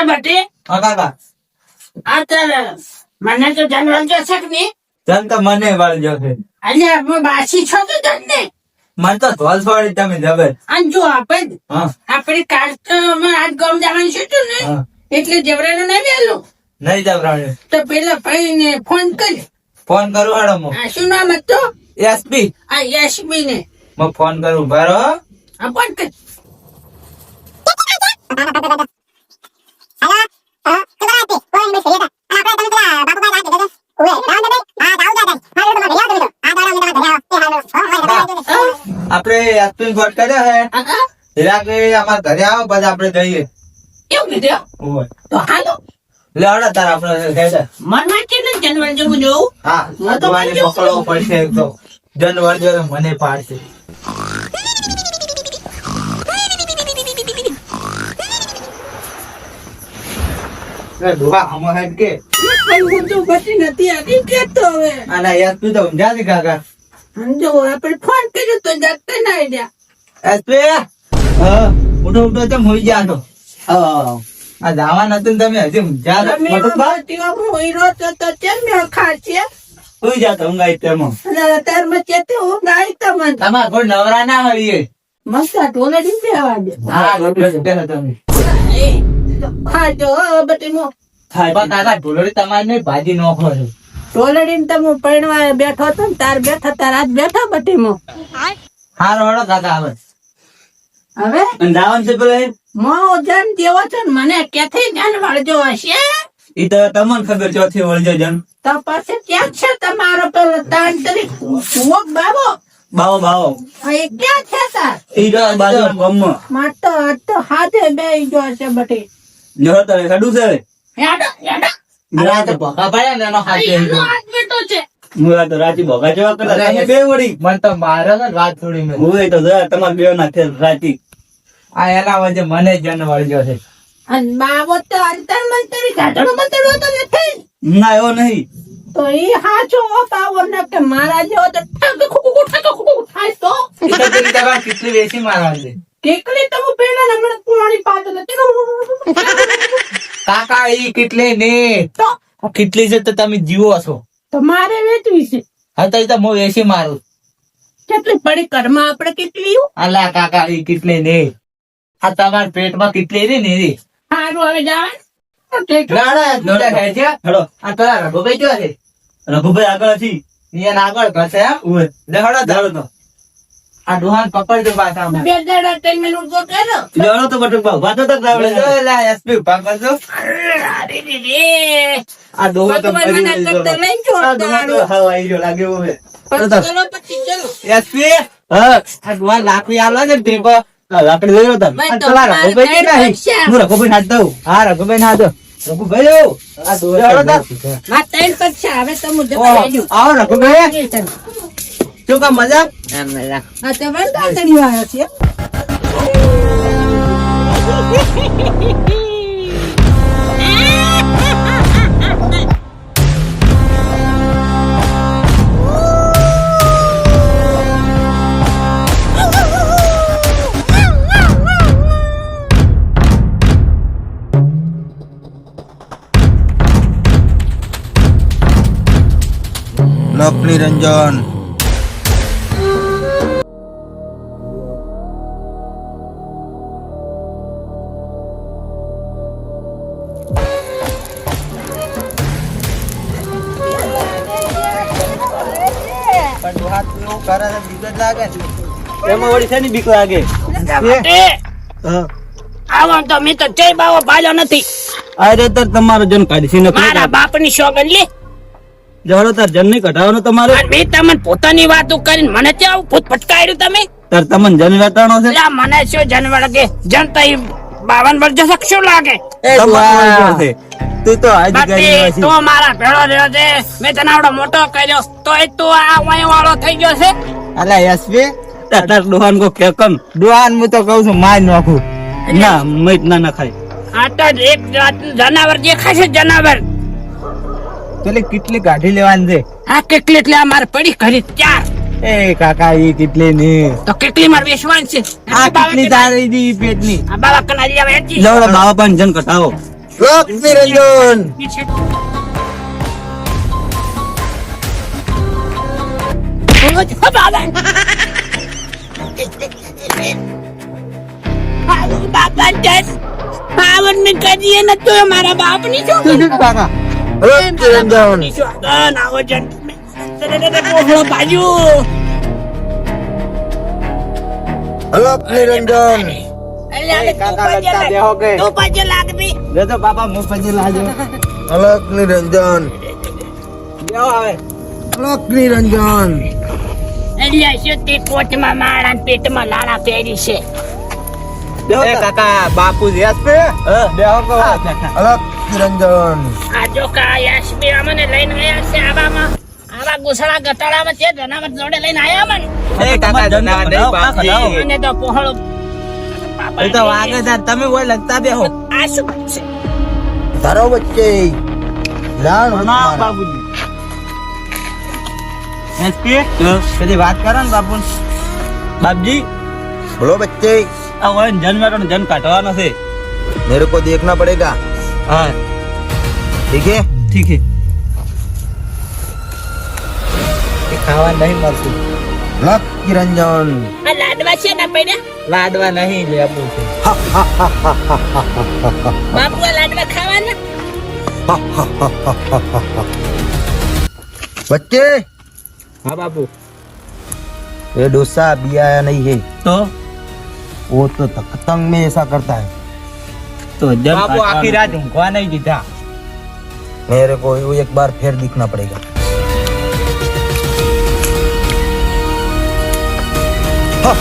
એટલે બટી હા કાકા. આ તારે મને તો જાનવર જશે કે નહીં? જન તો મને વાળજો છે. અલ્યા હું બાસી છો તો તને મને તો ધોલ છોડી તમે જબર. અને જો આપણે આપણે કાલ તો અમે આજ ગામ જવાનું છે ને? એટલે જબરાનું ના વહેલું. નહીં જબરાણી તો પેલા ભાઈ ને ફોન કરી. ફોન કરું હાડો હું આ શું નામ હતું? એસપી આ યશબી ને હું ફોન કરું બરો આ ફોન કરી. આપણે એસપી ફોન કર્યો હે? કા? હીરા કે અમારા ઘરે આવો પછી આપણે જઈએ. એવું કીધું? ઓય. તો હાલો. લે હળો તાર આપણે હેડે. મનમાં કેટલું જનવર જેવું જોવું હા હું તો મને બાજુ પડશે એક તો. જનવર જો મને પાડશે. ડોહા આમાં કે? હું તો બચી નથી આવી કેતો હવે? આના એસપી તો ઊંઝા છે કાકા. જો આપણે ફોન કર્યો તો જાગતા ના આવ્યા ઉઠો ઉઠો તેમ હોઈ ગયા તો આ તમે હજી છો. તમે મટકભાઈ, બાટીઓ હોઈરો તો તો કેમ મેળ ખાશે સુઈ જા ઊંઘાઈ તેમાં અને અત્યારમાં ચેતે હું તમને તમારે કોઈ નવરા ના મળીએ મસ્ત આ બેવા દે. હા બેસો, બેસો તમે. હો બધી મો. પણ ઢોલરી તમારે ભાજી નોખો છે ટોલડી તમે પરણવા બેઠો હતો ને તાર બેઠા તાર આજ બેઠા બધી મો હારો હળો કાકા આવે હવે જાવન છે પેલો મો જન જેવો છે ને મને કેથી જન વળજો હશે? ઈ તો તમને ખબર ચોથી વળજો જન તો પછી ક્યાં છે તમારો પેલો તાણ તરી કુવક બાબો બાવો બાવો. એ ક્યાં છે સર ઈ તો બાજુ ગમમાં. માર તો હાથે બે જો છે બટી જો તો સડું છે હેડો યાડો મને તો મારે ને વાત થોડી મેં. હું તો જો તમારે બે ના થેલ રાતી. આ એના વચ્ચે મને જન વળજો છે. અને બાબો તો અંતર મંતરી ગાઢડો મંતરો તો નથી ના એવો નહીં. તો ઈ હાચો બાબો ન કે મારા જેવો તો કેટલી વેચી મારવા છે કેટલી તમે પેલા હમણાં પાણી પાતો નથી. કાકા ઈ કેટલી ને? તો કેટલી છે તો તમે જીવો છો? તમારે મારે વેચવી છે. હા તો તો હું વેચી મારું. કેટલી પડી ઘરમાં આપણે કેટલી અલા કાકા ઈ કેટલી ને? આ તમારા પેટમાં કેટલી રે ને રે? સારું હવે જવાનું હેડો આ તારા રઘુભાઈ કેવા છે? રઘુભાઈ આગળ હતી. આગળ કરશે એમ લે હેડો ધારો તો આ ડોહાન પકડ પાછા અમે. બે દાડા ત્રણ મિનિટ તો કરો લેવડો તો બટુક ભાવ વાતો તો ગાવડે લે એસપી ઊભા અરે રે રે આ ડોહો તો મને ગયો. કરતા નહીં જોતા. આ ડોહો તો હાવ આઈ ગયો લાગે હવે. ચલો પછી ચલો. એસપી હા આ ડોહા લાકડી આલો ને લાકડી લઈ લો તમે. રઘુભાઈ હું રઘુભાઈ નાખ દઉં હા રઘુભાઈ નાખ દઉં રઘુભાઈ. આ ડોહો ત્રણ પક્ષા તો આવો રઘુભાઈ. શું કામ મજા આ તો વળતા તરી આવ્યા છે લોક નિરંજન ડોહા એવું કરે છે બીક જ લાગે એમાં વળી શેની બીક લાગે? હા. તો મેં તો જય બાવો ભાલ્યો નથી. અરે તાર તમારો જન કાઢી ને મારા બાપની સોગન લે. જવાડો તાર જન નહીં કઢાવવાનો તમારે? મેં તમને પોતાની વાતો કરીને મને ત્યાં આવું ભૂત ફટકાર્યું તમે? તાર તમને જન વેટાણો છે? મને શું જન કે જન તો બાવન વર્ષ શું લાગે. તું તો આજ ગઈ તો મારા ભેળો રહ્યો છે. મેં તને આવડો મોટો કર્યો. તો એ તું આ વાય વાળો થઈ ગયો છે. અલે યશવી તાર ડોહાન કો કેકમ ડોહાન હું તો કહું છું માર નાખું. ના મત ના નખાય. આ તો એક જાતનું જનાવર દેખાય છે જનાવર. પેલી કેટલી કાઢી લેવાની છે? આ કેટલી એટલે આ મારે પડી ખરી ચાર. એ કાકા ઈ કેટલી ની? તો કેટલી મારે વેચવાની છે? આ કેટલી તારી દી પેટની? આ બાબા કનારી આવે એટલી. લવડો બાવા પણ જન કટાવો. લોક નિરંજન બાપા દસ પાવન ને કરીએ ન તો મારા બાપની શું કાકા લોક નિરંજન સ્વાગન આવો જન પોહળો બાજુ લોક નિરંજન અલ્યા કાકા લગતા બેહો કે તું પાછળ લાગતી લે તો બાપા મો પછી લાજો અલક નિરંજન બેહો હવે. અલક નિરંજન અલ્યા શું તે કોટમાં માળા પેટમાં લાડા પહેરી છે. એ કાકા બાપુ રેસ પે બેહો કો અલક નિરંજન આ જો કા યાસમી અમને લઈને આયા છે આવામાં. આવા ગોસળા ગટાડામાં છે જનાવર જોડે લઈને આયા મને એ કાકા જનાવર નહીં બાપજી. મને તો પોહળો એ તો વાગે છે તમે ઓય લગતા બેહો. આ શું છે? તારો વચ્ચે લાણ ના બાબુજી એસપી કદી વાત કરો ને બાપુ. બાપજી. બોલો બચ્ચે આ ઓય જન મેરો જન કાઢવાનો છે. મેરે કો દેખના પડેગા. હા. ઠીક? હે ઠીક. હે ખાવા નહીં મળતું. लक निरंजन આ લાડવા છે ને પૈડા લાડવા નહીં લેવું છે બાપુ આ લાડવા ખાવાના बच्चे હા બાપુ ये डोसा अभी आया नहीं है તો वो तो तंग में ऐसा करता है તો બાપુ આખી રાત ઊંઘવા નહીં દીધા मेरे को वो एक बार फिर दिखना पड़ेगा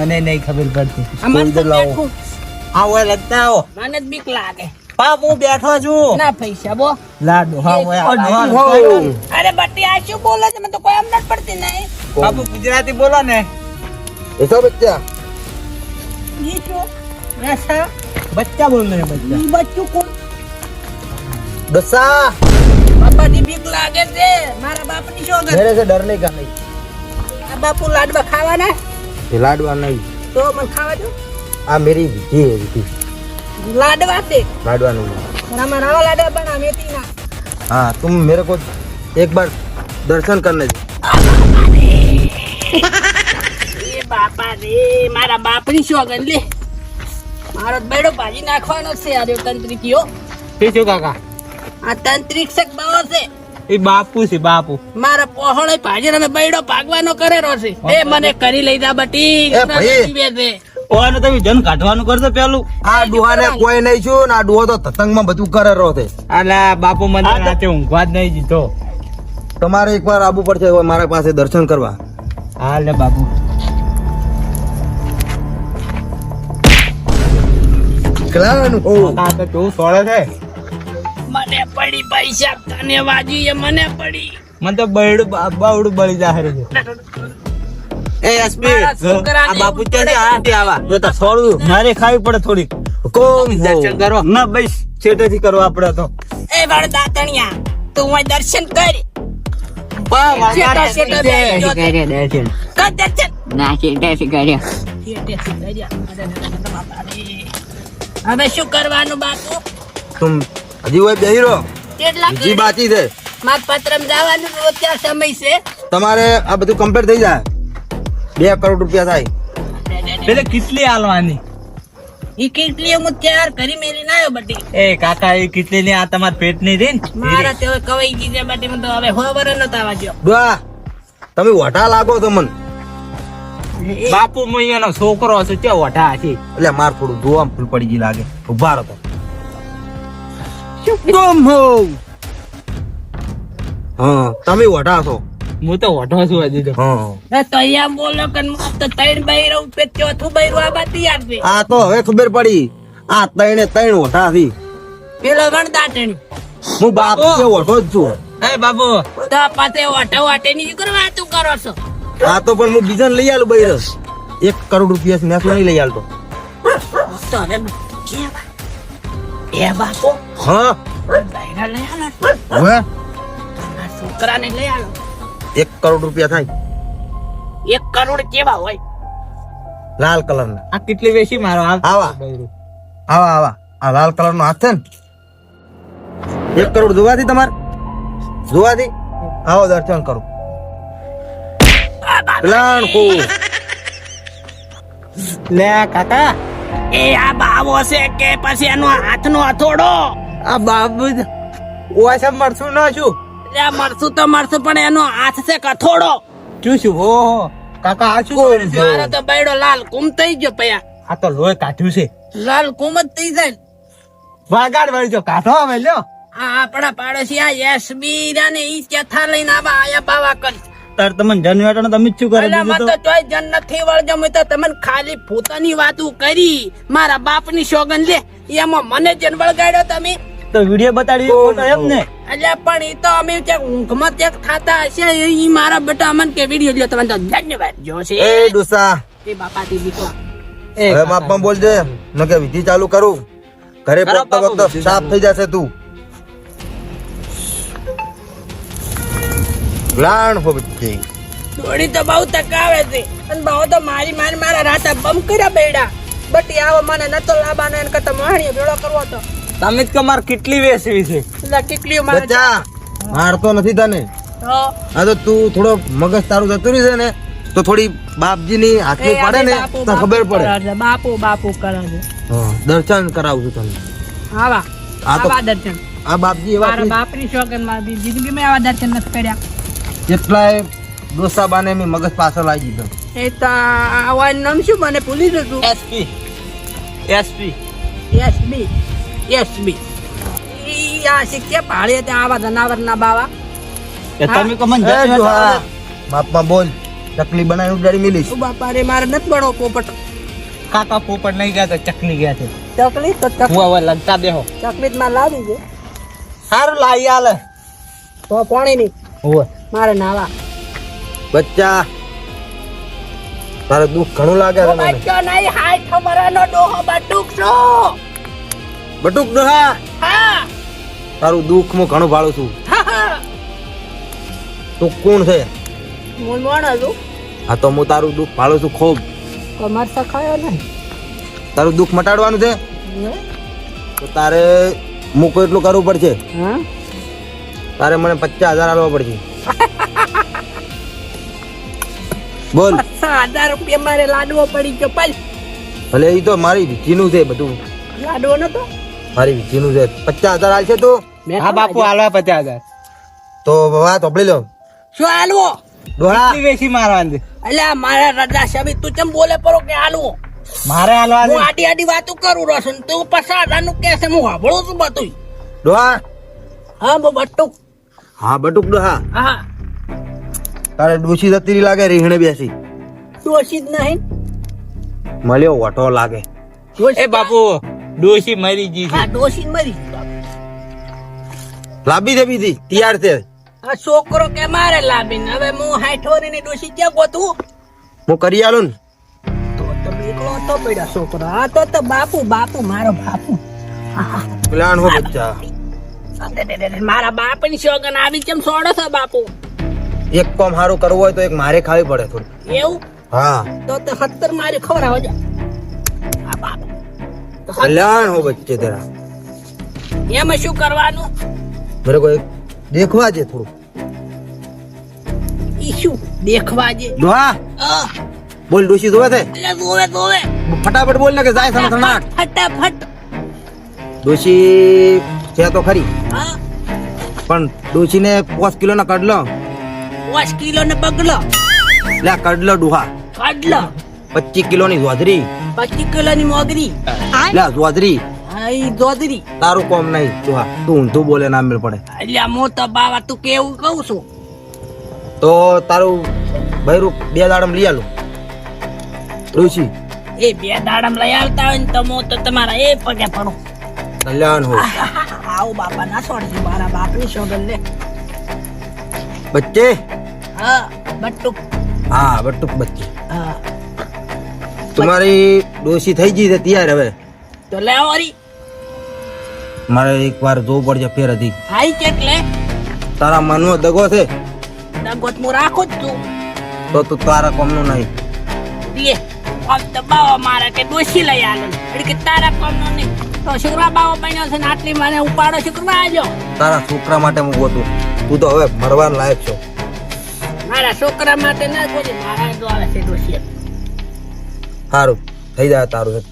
મને નહીં ખબર પડતી આ મરથું લાવો. મેઠું હા ઓય લગતા આવો મને જ બીક લાગે બાપ હું બેઠો છું ના પૈસા બો લાડુ હા ઓય અરે બટી આ શું બોલે છે મને તો કોઈ સમજ પડતી નહીં બાપુ ગુજરાતી બોલો ને ऐसा बच्चा ઈ શું એસા બચ્ચા બોલ ને બચ્ચા ઈ બચ્ચું કોણ डोसा બાપાની બીક લાગે છે. મારા બાપની શું કરે છે ડર નહીં કાંઈ આ બાપુ લાડવા ખાવાના? એ લાડવા નહીં. તો મને ખાવા દો. આ મેરી બીજી લાડવા છે. લાડવા નું રામા રાવા લાડવા બના મેથી ના. હા તુમ મેરે કો એક બાર દર્શન કરને દો એ બાપા મારા બાપની શું લે? મારો બેડો ભાજી નાખવાનો છે આર્યો તંત્રી કયો કે કાકા? આ તાંત્રિક શક બાવો છે. એ બાપુ છે બાપુ. મારા પોહળો ભાજી અને બૈડો ભાગવાનો કરેલો છે. એ મને કરી લઈ જા બટી ઓને તમે જન કાઢવાનું કરજો પેલું. આ ડુહાને કોઈ નહીં છું ને આ ડુહો તો તતંગમાં બધું કરે રહો છે. અલા બાપુ મને રાતે ઊંઘવા જ નહીં દીધો. તમારે એકવાર આવવું પડશે મારા પાસે દર્શન કરવા. હા લે બાપુ. કેટલાનું ઓ. તો તું સોળે છે? મને પડી પૈસા. તને વાજી એ મને પડી. મને તો બૈડું બાવડ બળી જાહેર છે એ એસપી આ બાપુ પડે. આથી આવા. જો તો છોડું. મારે ખાવી પડે થોડી કોમ દર્શન કરો. ના બસ છેટેથી કરો પડે તો. એ વાળ દાતણિયા તું અહીં દર્શન કર. બા, બે જો દર્શન. કર દર્શન. ના શેઠેથી કર્યો. શેઠેથી કર્યા. હવે શું કરવાનું બાપુ? તુમ હજી હોય બેહી રહો કેટલા બીજી બાકી છે. માર પત્રમ જવાનું ત્યાં સમય છે. તમારે આ બધું કમ્પ્લીટ થઈ જાય. બે કરોડ રૂપિયા થાય. પેલે કેટલી હાલવાની ઈ કેટલી હું ત્યાર કરી મેલી ના બટી એ કાકા એ કેટલી ની આ તમાર પેટની? રીન મારા તે કવાઈ ગઈ છે બટી મને તો હવે હો વરસ નતા વાગ્યો ડુહા તમે વઢા લાગો તો મન. બાપુ અહીંયાનો છોકરો છે ત્યાં ઓઢા છે. એટલે માર થોડું જોવા ફૂલ પડી ગઈ લાગે. ઊભા રહો તો હો. હા તમે વઢા છો. હું તો વઢો છું હજી તો. હા. તો અહીંયા બોલો કે તો ત્રણ બૈરો ઉપે ચોથું બૈરું આ તો હવે ખબર પડી. આ ત્રણે ત્રણ વઢા થી પેલો વણદાટણી. હું બાપ છે વઢો જ છું. એ બાબુ તો પાછે વઢો વાટે ની શું કરવા તું કરો છો? આ તો પણ હું બીજાને લઈ આલું બૈરસ. એક કરોડ રૂપિયા મેં નહીં લઈ આલતો. તો હવે કેવા? એ બાપો હા. બૈરા લઈ આલો હવે? આ છોકરાને લઈ આલો એક કરોડ રૂપિયા થાય. એક કરોડ કેવા હોય? લાલ કલરના. આ કેટલી વેશી મારો આવા. આવા આવા. આ લાલ કલર નો હાથ છે ને. એક કરોડ જોવાથી તમારે? જોવાથી? આવો દર્શન કરો. પ્લાન કો લે કાકા. એ આ બાવો છે કે પછી એનો હાથનો હથોડો? આ બાબુ ઓછા મળશું ના છું એટલે આ મરશું તો મરશું પણ એનો હાથ છે કથોડો શું શું? હો કાકા આ શું કરે છે? મારો તો બૈડો લાલ કુમ થઈ ગયો પયા. આ તો લોહી કાઢ્યું છે. લાલ કુમ જ થઈ જાય. વાગાડ વળી જો કાઢો હવે લ્યો. આ આપણા પાડોશી આ યશબી ને ઈ કથા લઈને આવા આયા બાવા કરી તાર તમને જનવેટણ તમે જ શું કરે અલા મત તો? ચોય જન નથી વળજો મે તો તમને ખાલી ભૂતાની વાતો કરી. મારા બાપની સોગન લે એમાં મને જન વળગાડ્યો તમે. તો વિડિયો બતાડી ફોટો એમ ને એટલે પણ એ તો અમે ક્યાંક ઊંઘમાં ક્યાંક થાતા હશે ઈ મારા બેટા અમને કે વીડિયો લ્યો તમને તો ધન્યવાદ. જોશે એ ડોસા. એ બાપાથી દીકરો એ હવે માપમાં બોલજે ન કે વિધિ ચાલુ કરું. ઘરે પોતા વખત સાફ થઈ જશે તું. લાણ હો બચ્ચે દોડી તો બહુ તકાવે છે. અને બહુ તો મારી મારી મારા રાતા બમ કર્યા બેડા બટી આવો મને નતો લાબાનો એને કરતા માણીએ ભેળો કરવો તો તમે જ કમાર કેટલી વેસવી છે? એટલે કેટલી મારે બચ્ચા મારતો નથી તને. હા. તો તું થોડો મગજ તારું જતું છે ને તો થોડી બાપજી ની હાથની પડે ને તો ખબર પડે. બાપુ બાપુ કરે હા, દર્શન કરાવું છું તને. આવા આ તો- આવા દર્શન. આ બાપજી એવા બાપની શોકનમાં જિંદગી મેં આવા દર્શન નથી કર્યા. જેટલાય ડોસા બાને મેં મગજ પાછળ લાવી દીધો એ તો આવાનું નામ શું મને ભૂલી જતું એસપી એસપી એસબી એસબી ઈ આ શીખ્યા પાડે ત્યાં આવા જનાવર ના બાવા? એ તમે બોલ. ચકલી બનાવી ઉડાડી ઓ બાપા રે મારે નથી બનો પોપટ. કાકા પોપટ નહીં ગયા તો ચકલી ગયા છે. ચકલી તો હવે લગતા ચકલી માં લાવી છે સારું લાવી આલે. તો પાણી ની હોવે. મારે નાવા. બચ્ચા તારે દુઃખ ઘણું લાગે છે મને. બચ્ચો નહીં હાય તમારાનો ડોહો બટુક છો. બટુક ડોહા? હા. તારું દુઃખ હું ઘણું ભાળું છું. તું કોણ છે? હું મોણ છું. હા તો હું તારું દુઃખ ભાળું છું ખૂબ. કમર સખાયો નહીં. તારું દુઃખ મટાડવાનું છે? તો તારે મૂકો એટલું કરવું પડશે. તારે મને પચાસ હજાર આપવા પડશે. બોલ. હજાર રૂપિયા મારે લાડવો પડી ગયો પલ ભલે એ તો મારી વિધિનું છે બધું. લાડવો નતો? મારી વિધિનું છે. પચાસ હજાર આલશે તું? હા બાપુ હાલવા પચાસ હજાર. તો વાત ઓપડી લો. શું હાલવો ડોળા. વેશી મારવાની અલ્યા મારા રજા શબી તું ચમ બોલે પરો કે હાલવો મારે હાલવા હું આડી આડી વાતો કરું રોશન તું પસાર હજારનું કે છે હું સાંભળું છું બધું ડોળા. હા બો બટુક હા બટુક ડોહા. હા. તારે ડોસી જતી લાગે રીહણે બેસી. ડોસી જ નહીં. મળ્યો વટો લાગે. એ બાપુ ડોસી મરી ગઈ છે. હા દોષી મરી. લાંબી દે બીજી તૈયાર છે. આ છોકરો કે મારે લાવીને હવે હું હાઠોરી ની ડોસી ક્યાં ગોતું? હું કરી આલું ને. તો તમે એકલો તો પડ્યા છોકરો. આ તો તો બાપુ બાપુ મારો બાપુ. પ્લાન હો બચ્ચા. મારા બાપની સોગન આવી કેમ સોડો છો બાપુ? એક કોમ સારું કરવું હોય તો એક મારે ખાવી પડે થોડું. એવું? હા. તો તો સત્તર મારે ખબર સત્તર- કલ્યાણ હો બચ્ચે તેરા એમાં શું કરવાનું? મારે કોઈ દેખવા છે થોડું. ઈ શું દેખવા બોલ ડોશી જોવે છે? જોવે જોવે. ફટાફટ બોલ ને કે જાય સણ ફટાફટ ડોશી છે તો ખરી. હા. પણ ડોશીને પાંચ કિલો ના કડલો. પાંચ કિલો ને બગલો. લે કડલો ડુહા. કડલો. પચીસ કિલો ની જોધરી. પચીસ કિલો ની મોગરી લે જોધરી. ઈ તારું કોમ નહીં ડોહા. તું ઊંધું બોલે ના મેળ પડે. એટલે હું તો બાવા તું કેવું કહું છું? તો તારું ભૈરું બે દાડમ લઈ આલું. ઋષિ. એ બે દાડમ લઈ આવતા હોય ને તો હું તો તમારા એ પગે પડું. કલ્યાણ હો. આવું બાપા ના છોડજો મારા બાપની સોગન લે. બચ્ચે. બટુક. હા બટુક બચ્ચી હા. તમારી ડોસી થઈ ગઈ છે તૈયાર હવે? તો લે ઓરી મારે એક વાર જોવું પડશે ફેર હતી હાઈ ચેક લે. તારા મનનો દગો છે? દગો હું રાખો જ તું તો તું તારા કોમનું નહીં. લે આમ દબાવો બાવા મારે કે ડોસી લઈ આલો. એટલે કે તારા કોમનું નહીં. તો શુક્રા બાવો બન્યો છે ને આટલી મને ઉપાડો શુક્રવા આજો. તારા છોકરા માટે હું ગોતું તું તો હવે મરવા લાયક છો. મારા છોકરા માટે ના કોઈ મારા તો આવે છે ડોશી સારું થઈ જાય તારું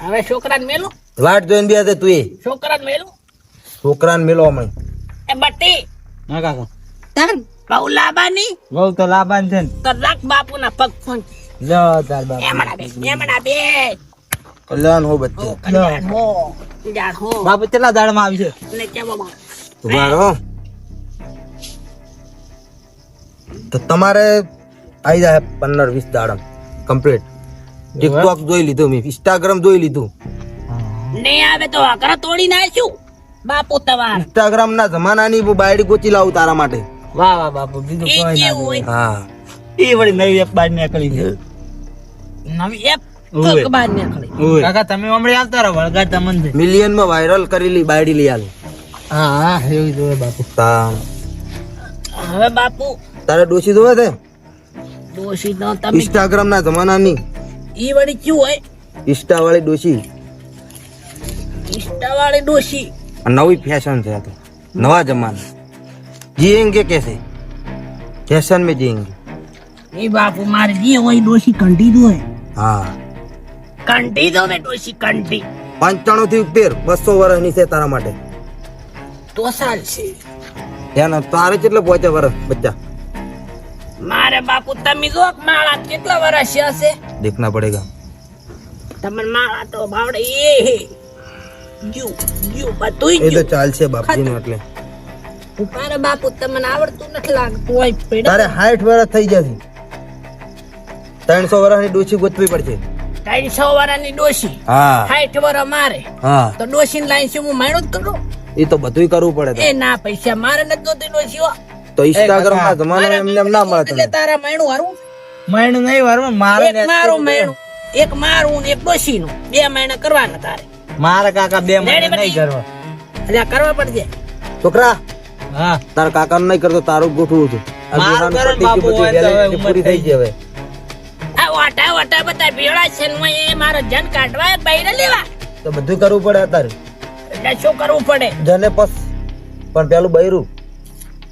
હવે છોકરાને મેલું? વાટ જોઈને બે હતી તું એ. છોકરાને મેલું? છોકરાને મેલો અમે. એ બટ્ટી ના કાકા. તાર. બહુ લાબાની? બહુ તો લાભાન છે ને. તો રાખ બાપુના પગ ફોન. લો તાર બાપ. એમણા બે એમણા બે. કલ્યાણ હો બચ્ચે. કલ્યાણ હો. કલ્યાણ હો. બાપુ કેટલા દાડમાં આવશે ને કેવો માં ઊભા તો તમારે આવી જાય પંદર વીસ દાડા કમ્પ્લીટ ટિકટોક જોઈ લીધું મેં ઇન્સ્ટાગ્રામ જોઈ લીધું. નહીં આવે તો આકરા તોડી નાખ્યું બાપુ તમાર. ઇન્સ્ટાગ્રામ ના જમાનાની બાયડી ગોચી લાવું તારા માટે. વાહ વાહ બાપુ બીજું કોઈ ના હા. એ વળી નવી એપ બાર નીકળી ગઈ. નવી એપ ઓવે. પગ બહાર નીકળી? કાકા તમે હમણાં આવતા રહો વળગાડ તમને મિલિયનમાં વાયરલ કરેલી બાયડી લઈ આલ. હા હા એવું જોઈએ બાપુ. હવે બાપુ તારે ડોશી જોવે છે? ડોશી નો તમે ઇન્સ્ટાગ્રામ ના જમાનાની. ઈ વાળી ક્યુ હોય? ઇન્સ્ટા વાળી ડોશી. ઇન્સ્ટા વાળી ડોશી નવી ફેશન છે આ તો. નવા જમાના. જીએંગે કેસે ફેશન મે જીએંગે. એ બાપુ મારે જે હોય ડોશી કંટી દો હા. કંટી દો ડોશી કંટી પંચાણું થી ઉપેર બસો વર્ષની છે તારા માટે. તો સાલ છે. એના તારે કેટલો પહોંચે વર્ષ બચ્ચા? મારે બાપુ તમે જો માળા કેટલા વર્ષ હશે દેખના પડેગા. તમને માળા તો ભાવડે એ હે. જુ જુ બધું એ તો ચાલશે બાપજી નું એટલે. મારે બાપુ તમને આવડતું નથી લાગતું હોય પેડા. તારે 60 વર્ષ થઈ જશે. ત્રણસો વર્ષની ડોશી ગોતવી પડશે. વર્ષની ડોશી? હા. સાઠ વર્ષ મારે? હા. તો ડોશી લાઈન શું હું જ કરું? એ તો બધું કરવું પડે એ ના પૈસા મારે નથી જોતી ડોશી હો. તો ઇન્સ્ટાગ્રામ ના જમાના એમને એમ ના મળે એટલે તારા મૈણું હારું? મૈણું નહીં વારવું મારે એક મારું મૈણું એક મારું ને એક ડોશીનું. બે મૈણા કરવાના તારે. મારા કાકા બે મહિને નહીં કરવા. એટલે કરવા પડશે છોકરા હા. તારા કાકા નહીં કરતો તારું ગોઠવું છું. મારું કરો ને બાપુ, પૂરી થઈ ગઈ હવે આ વાટા વાટા બધા ભેળા છે ને એ મારો જન કાઢવા બૈરા લેવા. તો બધું કરવું પડે અત્યારે. એટલે શું કરવું પડે? જને પસ પણ પેલું બૈરું.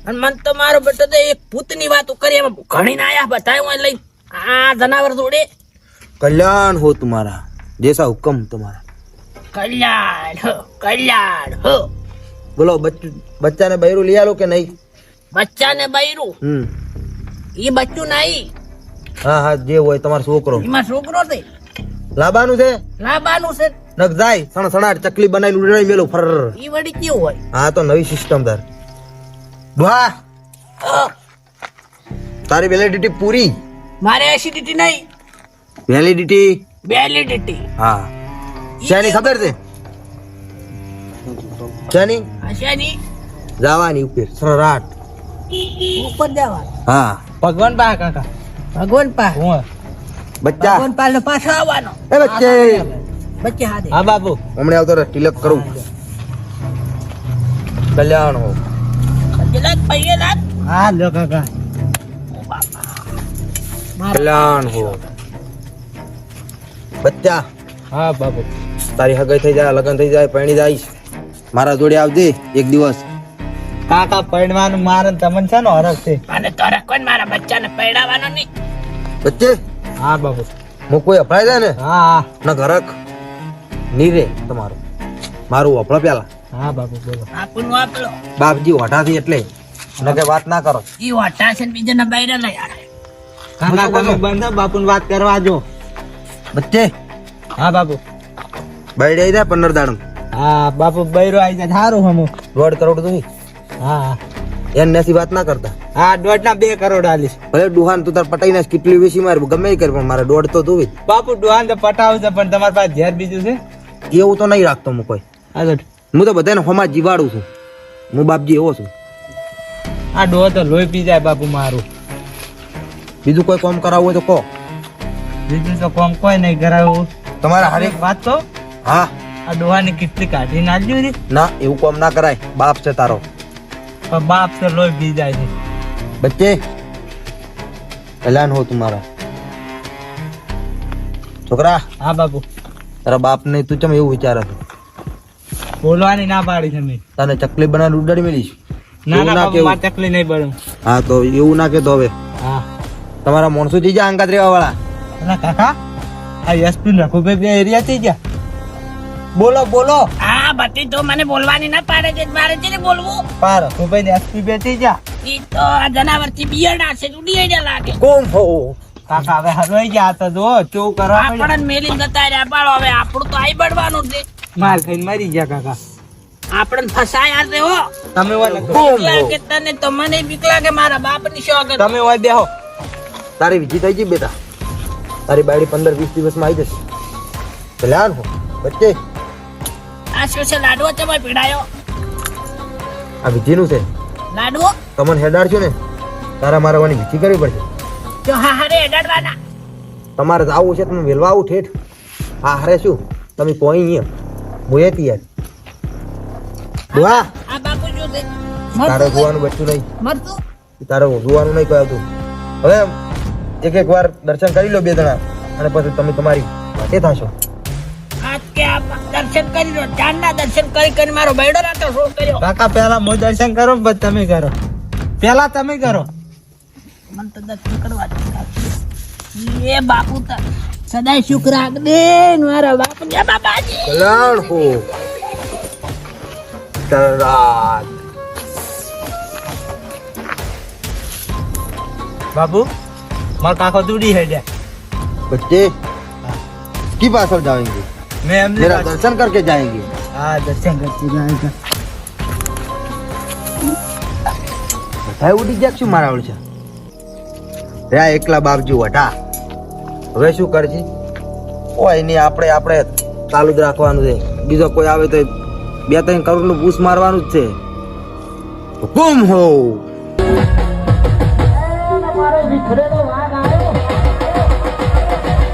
અને મન તો મારો બેટો તો એક ભૂતની વાતો કરી એમાં ઘણી ના આયા બધા હું લઈ આ જનાવર જોડે. કલ્યાણ હો તમારા જૈસા હુકમ તમારા. કલ્યાણ હો કલ્યાણ હો. બોલો બચ્ચું બચ્ચાને બૈરું લઈ આલો કે નહીં? બચ્ચાને બૈરું? હમ. એ બચ્ચું નહીં. હા હા જે હોય તમારો છોકરો. એમાં છોકરો છે. લાબાનું છે? લાબાનું છે. નક જાય સણ સણાટ ચકલી બનાવી ઉડાડી મેલો ફર ઈ વડી કેવું હોય. હા તો નવી સિસ્ટમ તાર. વાહ. તારી વેલિડિટી પૂરી. મારે એસિડિટી નહીં. વેલિડિટી વેલિડિટી હા. શેની ખબર છે? શેની? શેની? જવાની ઉપર સરાટ. ઉપર જવાની હા. ભગવાન પા કાકા. ભગવાન પા હું બચ્ચા. ભગવાન પાસે પાછો આવવાનો. એ બચ્ચે. બચ્ચે હા બાપુ હમણે આવતો તિલક કરું. કલ્યાણ હો. લાગ પૈયે લાગ હા લો કાકા કલ્યાણ હો બચ્ચા હા બાપુ. તારી હગાઈ થઈ જાય લગન થઈ જાય પરણી જાય. મારા જોડે આવજે એક દિવસ. કાકા પડવાનું મારે તમન છે ને હરખ છે. અને તારે કોઈ મારા બચ્ચાને પૈડાવાનો નહીં. બચ્ચે? હા બાપુ. હું કોઈ જાય ને? હા હા. ન ઘરક. નીરે તમારું. મારું અફળો પેલા. હા બાપુ બોલો. આપણું આપલો બાપજી વટાથી એટલે. નકે વાત ના કરો. ઈ વાટા છે ને બીજાના બૈરા લઈ આવે ખાના તમે બંધ બાપુ વાત કરવા જો. બચ્ચે. હા બાપુ બાયડે આઈ જા પંદર દાડમ. હા બાપુ બૈરો આવી જાય સારું હમું. દોઢ કરોડ તો હા હા. એન નથી વાત ના કરતા. હા દોઢ ના બે કરોડ આલીશ. ભલે ડુહાન તું તાર પટાઈ નાખ કેટલી વેસી માર ગમે એ કર પણ મારે દોઢ તો તું બાપુ ડોહાન તો પટાવશે પણ તમારી પાસે ઝેર બીજું છે? એવું તો નહીં રાખતો હું કોઈ. હા તો હું તો બધાને હોમાં જીવાડું છું. હું બાપજી એવો છું. આ ડો તો લોહી પી જાય બાપુ મારું. બીજું કોઈ કામ કરાવવું હોય તો કહો. બીજું તો કોમ કોઈ નહીં કરાવવું. તમારા હરેક વાત તો હા. આ ડોહાની કેટલી કાઢી નાખજો રે ના એવું કામ ના કરાય. બાપ છે તારો. બાપ તો લોહી પી જાય છે. બચ્ચે કલ્યાણ હો તમારા છોકરા હા બાપુ. તારા બાપ ને તું ચમ એવું વિચારે છે? બોલવાની ના પાડી તમે તને ચકલી બનાવી ઉડાડી મેલીશ? ના ના ના બાપુ મારે તકલીફ નહીં પડે. હા તો એવું ના કેતો હવે. હા. તમારા મોણસો થઈ જા અંગાત રેવા વાળા અને કાકા આ યશપીન રઘુભાઈ બે એરિયા થઈ ગયા. બોલો બોલો. હા બટી તો મને બોલવાની ના પાડે છે મારે છે ને બોલવું? પાર રખુભાઈ ને એસપી બે થઈ ગયા. ઈ તો આ જનાવરથી બિયડા છે ઉડી આઈડિયા લાગે. કોમ હો કાકા હવે હરવાઈ ગયા તો જો કેવું કરવા. આપણને મેલી જતા રહ્યા પાડો હવે આપણું તો આઈ બળવાનું છે. માર ખાઈને મરી ગયા કાકા. આપણને ફસાયા છે હો. તમે ઓય કે તને તો મને બીક લાગે મારા બાપની શોખ. તમે ઓય બેહો. તારી વિજી થઈ ગઈ બેટા. તારી બાયડી પંદર વીસ દિવસમાં આવી જશે. કલ્યાણ હો. બચ્ચે. આ શું છે લાડવો તમે પીડાયો? આ વિધિનું છે. લાડવો? તમને હેડાડ છો ને તારા મારા વાની વિજી કરવી પડશે. જો હા હારે હેડાડવાના. તમારે તો આવું છે તમે વેલવા આવું ઠેઠ. હા હારે શું? તમે કોઈ અહીંયા. હું એ યાર દુઆ. આ બાપુ શું છે તારે જોવાનું બચ્ચું નહીં. મરતું? તારે જોવાનું નહીં હવે એક એક વાર દર્શન કરી લો બે જણા અને પછી તમે તમારી વાતે થશો. આજ કે આ દર્શન કરી લો ચાંદના દર્શન કરી કરી મારો બૈડો રાતો શું કર્યો? કાકા પહેલા મો દર્શન કરો પછી તમે કરો. પહેલા તમે કરો. મને તો દર્શન કરવા જ એ બાપુ તો સદાય શુક્ર રાખ દે ને મારા બાપુ જય બાબાજી કલ્યાણ હો તરાત બાબુ મારો કાકો દૂડી હેડ્યા बच्चे की पास जाएंगे મેં એમને मेरा दर्शन करके जाएंगे હા દર્શન કરતી જાય ભાઈ ઉડી જાય શું મારા છે રહ્યા એકલા બાપજી વટા હવે શું કરશે ઓય નહીં, આપણે આપણે ચાલુ જ રાખવાનું છે. બીજો કોઈ આવે તો બે ત્રણ કરોડનું બૂસ મારવાનું જ છે. હુકુમ હો!